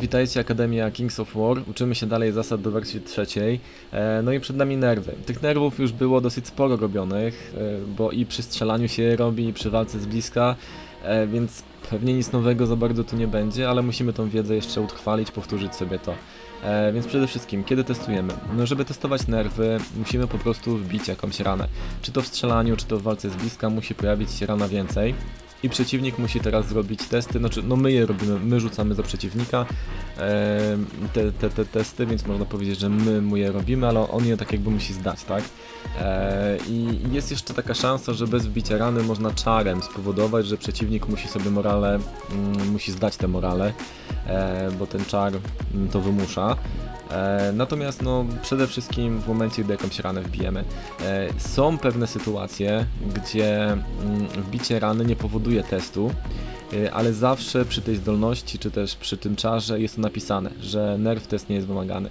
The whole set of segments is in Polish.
Witajcie Akademia Kings of War. Uczymy się dalej zasad do wersji trzeciej. E, no i przed nami nerwy. Tych nerwów już było dosyć sporo robionych, e, bo i przy strzelaniu się je robi, i przy walce z bliska, e, więc pewnie nic nowego za bardzo tu nie będzie, ale musimy tą wiedzę jeszcze utrwalić, powtórzyć sobie to. E, więc przede wszystkim, kiedy testujemy? No, żeby testować nerwy, musimy po prostu wbić jakąś ranę. Czy to w strzelaniu, czy to w walce z bliska, musi pojawić się rana więcej. I przeciwnik musi teraz zrobić testy, znaczy no my je robimy, my rzucamy za przeciwnika te, te, te testy, więc można powiedzieć, że my mu je robimy, ale on je tak jakby musi zdać, tak? E, I jest jeszcze taka szansa, że bez wbicia rany można czarem spowodować, że przeciwnik musi sobie morale, mm, musi zdać te morale, e, bo ten czar mm, to wymusza. E, natomiast no, przede wszystkim w momencie, gdy jakąś ranę wbijemy, e, są pewne sytuacje, gdzie mm, wbicie rany nie powoduje testu, e, ale zawsze przy tej zdolności, czy też przy tym czarze jest to napisane, że nerw test nie jest wymagany.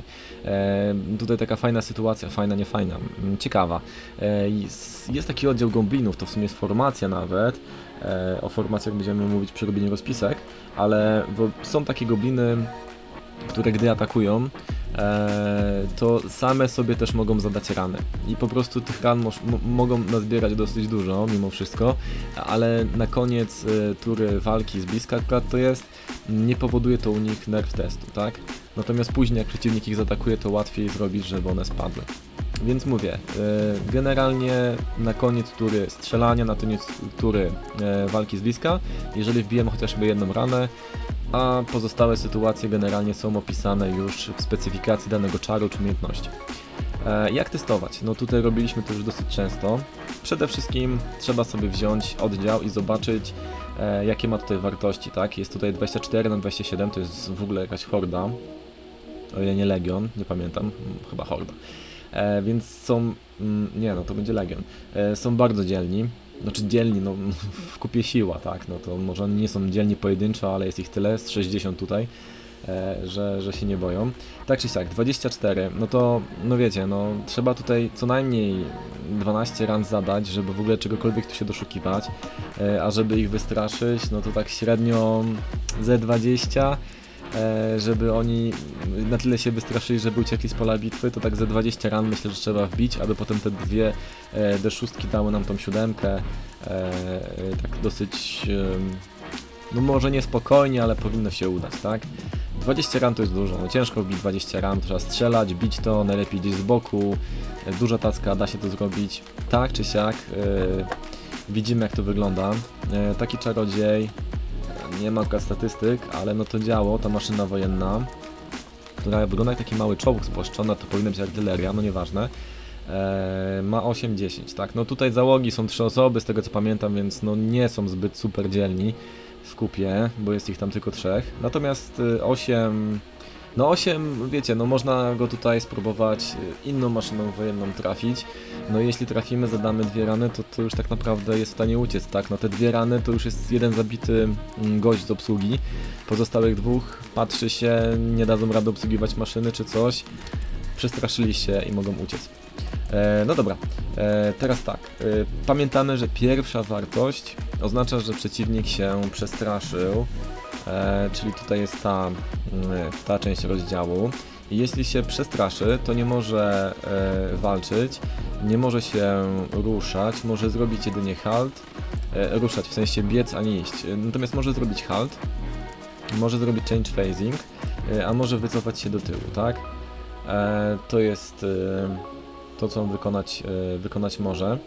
Tutaj taka fajna sytuacja, fajna, nie fajna, mm, ciekawa. Jest, taki oddział goblinów, to w sumie jest formacja nawet, o formacjach będziemy mówić przy robieniu rozpisek, ale są takie gobliny, które gdy atakują, to same sobie też mogą zadać rany. I po prostu tych ran mogą nazbierać dosyć dużo, mimo wszystko, ale na koniec e, tury walki z bliska akurat to jest, nie powoduje to u nich nerw testu, tak? Natomiast później jak przeciwnik ich zaatakuje, to łatwiej zrobić, żeby one spadły. Więc mówię, e, generalnie na koniec tury strzelania, na koniec tury e, walki z bliska, jeżeli wbijemy chociażby jedną ranę, a pozostałe sytuacje generalnie są opisane już w specyfikacji danego czaru czy umiejętności. E, jak testować? No tutaj robiliśmy to już dosyć często. Przede wszystkim trzeba sobie wziąć oddział i zobaczyć e, jakie ma tutaj wartości, tak? Jest tutaj 24 na 27, to jest w ogóle jakaś horda. O ile nie Legion, nie pamiętam, mm, chyba horda. E, więc są, mm, nie no to będzie Legion, są bardzo dzielni, znaczy dzielni, no w kupie siła, tak, no to może nie są dzielni pojedynczo, ale jest ich tyle, z 60 tutaj, e, że, że się nie boją. Tak czy siak, 24, no to, no wiecie, no trzeba tutaj co najmniej 12 ran zadać, żeby w ogóle czegokolwiek tu się doszukiwać, e, a żeby ich wystraszyć, no to tak średnio ze 20, e, żeby oni na tyle się wystraszyli, żeby uciekli z pola bitwy, to tak ze 20 ran myślę, że trzeba wbić, aby potem te dwie e, D6 dały nam tą siódemkę, e, e, tak dosyć, no może niespokojnie, ale powinno się udać, tak? 20 ran to jest dużo, no ciężko wbić 20 ran, trzeba strzelać, bić to, najlepiej gdzieś z boku, e, duża tacka, da się to zrobić, tak czy siak, e, widzimy jak to wygląda. E, taki czarodziej, nie ma statystyk, ale no to działo, ta maszyna wojenna, która wygląda jak taki mały czołg spłaszczona, to powinna być artyleria, no nieważne. Eee, ma 8-10, tak? No tutaj załogi są trzy osoby, z tego co pamiętam, więc no nie są zbyt super dzielni w kupie, bo jest ich tam tylko trzech. Natomiast y, 8... No 8, wiecie, no można go tutaj spróbować y, inną maszyną wojenną trafić. No jeśli trafimy, zadamy dwie rany, to, to już tak naprawdę jest w stanie uciec, tak? No te dwie rany to już jest jeden zabity mm, gość z obsługi. Pozostałych dwóch patrzy się, nie dadzą rady obsługiwać maszyny czy coś. Przestraszyli się i mogą uciec. E, no dobra, e, teraz tak. E, pamiętamy, że pierwsza wartość oznacza, że przeciwnik się przestraszył, czyli tutaj jest ta, mm, ta część rozdziału. Jeśli się przestraszy, to nie może e, walczyć, nie może się ruszać, może zrobić jedynie halt, e, ruszać w sensie biec, a nie iść. E, Natomiast może zrobić halt, może zrobić change phasing, e, a może wycofać się do tyłu, tak? E, to jest e, to, co on wykonać, e, wykonać może.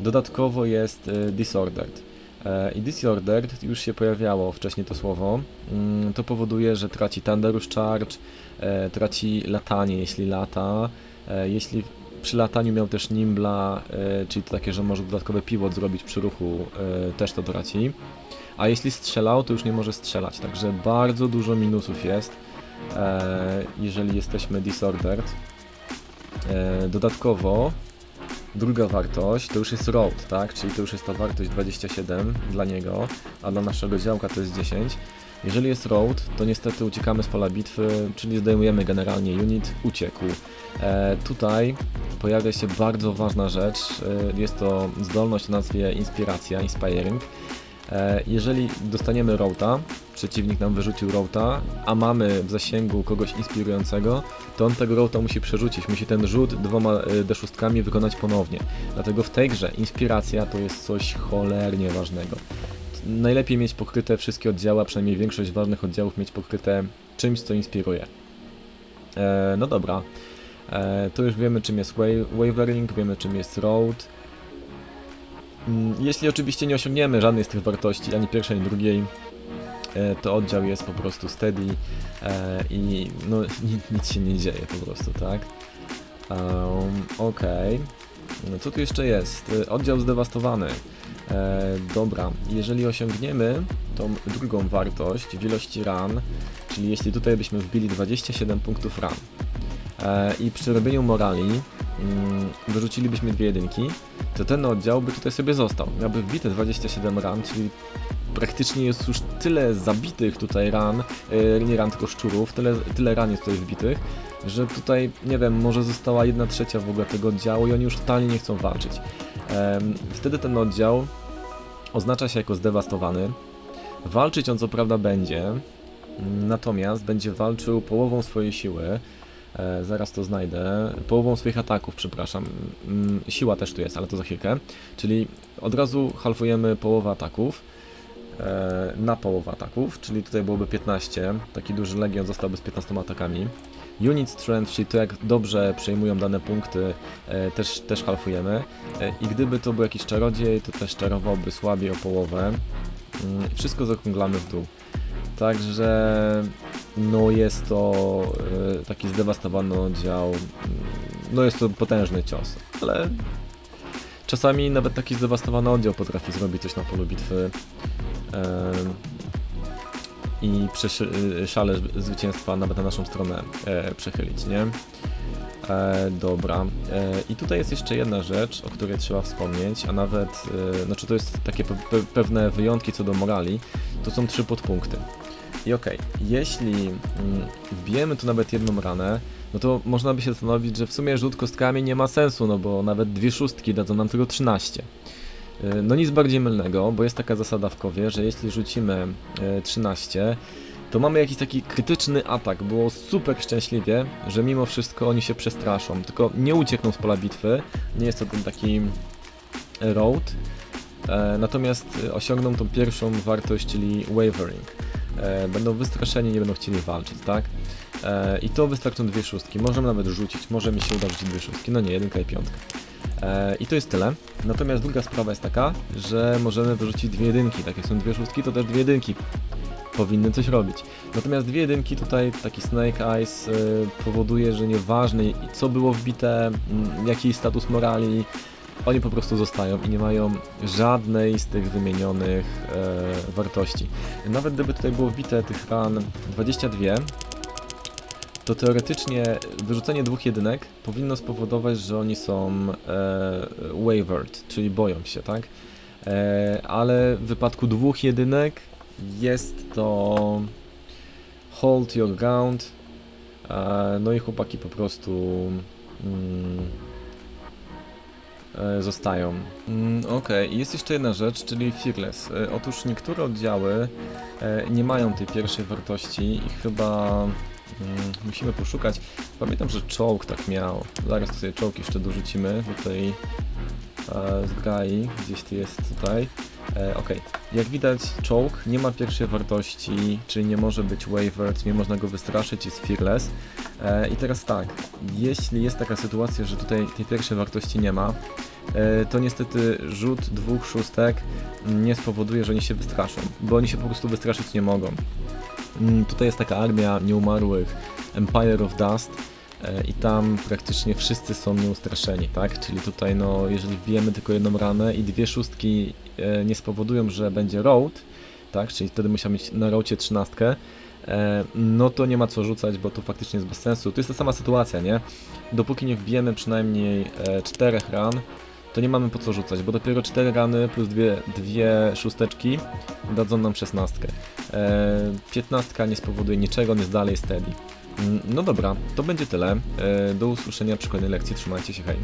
Dodatkowo jest e, disordered. E, I disordered już się pojawiało wcześniej to słowo. Mm, To powoduje, że traci Thunderous Charge, e, traci latanie, jeśli lata. E, Jeśli przy lataniu miał też Nimbla, czyli to takie, że może dodatkowy pivot zrobić przy ruchu, też to traci. A jeśli strzelał, to już nie może strzelać, także bardzo dużo minusów jest, jeżeli jesteśmy disordered. Dodatkowo druga wartość to już jest road, tak? Czyli to już jest ta wartość 27 dla niego, a dla naszego działka to jest 10. Jeżeli jest road, to niestety uciekamy z pola bitwy, czyli zdejmujemy generalnie unit, uciekł. E, tutaj pojawia się bardzo ważna rzecz, e, jest to zdolność o nazwie inspiracja, inspiring. E, jeżeli dostaniemy Roata, przeciwnik nam wyrzucił Roata, a mamy w zasięgu kogoś inspirującego, to on tego Roata musi przerzucić, musi ten rzut dwoma e, D6 wykonać ponownie. Dlatego w tej grze inspiracja to jest coś cholernie ważnego. Najlepiej mieć pokryte wszystkie oddziały, a przynajmniej większość ważnych oddziałów mieć pokryte czymś, co inspiruje. E, no dobra, e, to już wiemy czym jest wa- Wavering, wiemy czym jest Road. Mm, Jeśli oczywiście nie osiągniemy żadnej z tych wartości, ani pierwszej, ani drugiej, e, to oddział jest po prostu steady e, i no nic, nic się nie dzieje po prostu, tak? Um. No co tu jeszcze jest? E, Oddział zdewastowany. E, dobra, jeżeli osiągniemy tą drugą wartość w ilości ran, czyli jeśli tutaj byśmy wbili 27 punktów ran e, i przy robieniu morali mm, wyrzucilibyśmy dwie jedynki, to ten oddział by tutaj sobie został. Miałby wbite 27 ran, czyli praktycznie jest już tyle zabitych tutaj ran, e, nie ran, tylko szczurów, tyle, tyle ran jest tutaj wbitych, że tutaj, nie wiem, może została jedna trzecia w ogóle tego oddziału i oni już totalnie nie chcą walczyć. Wtedy ten oddział oznacza się jako zdewastowany. Walczyć on co prawda będzie, natomiast będzie walczył połową swojej siły. E, zaraz to znajdę. Połową swoich ataków, przepraszam. Mm, Siła też tu jest, ale to za chwilkę. Czyli od razu halfujemy połowę ataków. E, na połowę ataków, czyli tutaj byłoby 15. Taki duży legion zostałby z 15 atakami. Unit Strength, czyli to jak dobrze przejmują dane punkty, e, też, też halfujemy. E, I gdyby to był jakiś czarodziej, to też czarowałby słabiej o połowę. Mm, Wszystko zaokrąglamy w dół. Także no jest to e, taki zdewastowany oddział. Mm, No jest to potężny cios, ale czasami nawet taki zdewastowany oddział potrafi zrobić coś na polu bitwy. I przeszy- szale zwycięstwa nawet na naszą stronę e, przechylić, nie? E, dobra. E, I tutaj jest jeszcze jedna rzecz, o której trzeba wspomnieć, a nawet, e, znaczy to jest takie pe- pewne wyjątki co do morali, to są trzy podpunkty. I okej, jeśli mm, wbijemy tu nawet jedną ranę, no to można by się zastanowić, że w sumie rzut kostkami nie ma sensu, no bo nawet dwie szóstki dadzą nam tylko 13. E, No nic bardziej mylnego, bo jest taka zasada w kowie, że jeśli rzucimy e, 13, to mamy jakiś taki krytyczny atak. Było super szczęśliwie, że mimo wszystko oni się przestraszą, tylko nie uciekną z pola bitwy. Nie jest to ten taki road. E, natomiast e, osiągną tą pierwszą wartość, czyli wavering. E, będą wystraszeni, nie będą chcieli walczyć, tak? E, I to wystarczą dwie szóstki. Możemy nawet rzucić, może mi się uda rzucić dwie szóstki. No nie, jedynka i piątka. E, I to jest tyle. Natomiast druga sprawa jest taka, że możemy wyrzucić dwie jedynki. Tak jak są dwie szóstki, to też dwie jedynki powinny coś robić. Natomiast dwie jedynki tutaj, taki Snake Eyes powoduje, że nieważne co było wbite, jaki status morali, oni po prostu zostają i nie mają żadnej z tych wymienionych e, wartości. Nawet gdyby tutaj było wbite tych ran 22, to teoretycznie wyrzucenie dwóch jedynek powinno spowodować, że oni są e, wavered, czyli boją się, tak? E, ale w wypadku dwóch jedynek jest to hold your ground. E, no i chłopaki po prostu mm, zostają. Mm, Okej, i jest jeszcze jedna rzecz, czyli fearless. E, otóż niektóre oddziały e, nie mają tej pierwszej wartości i chyba mm, musimy poszukać. Pamiętam, że czołg tak miał. Zaraz sobie czołg jeszcze dorzucimy do tej e, zgrai, gdzieś ty jest tutaj. E, Okej, jak widać czołg nie ma pierwszej wartości, czyli nie może być wavered, nie można go wystraszyć, jest fearless. E, I teraz tak, jeśli jest taka sytuacja, że tutaj tej pierwszej wartości nie ma, e, to niestety rzut dwóch szóstek nie spowoduje, że oni się wystraszą, bo oni się po prostu wystraszyć nie mogą. Mm, Tutaj jest taka armia nieumarłych, Empire of Dust, i tam praktycznie wszyscy są nieustraszeni, tak? Czyli tutaj, no, jeżeli wbijemy tylko jedną ranę i dwie szóstki e, nie spowodują, że będzie road, tak? Czyli wtedy musiał mieć na roadzie trzynastkę, e, no to nie ma co rzucać, bo to faktycznie jest bez sensu. To jest ta sama sytuacja, nie? Dopóki nie wbijemy przynajmniej e, czterech ran, to nie mamy po co rzucać, bo dopiero cztery rany plus dwie, dwie szósteczki dadzą nam szesnastkę. E, Piętnastka nie spowoduje niczego, jest dalej steady. Mm, No dobra, to będzie tyle. E, Do usłyszenia przy kolejnej lekcji. Trzymajcie się, hej.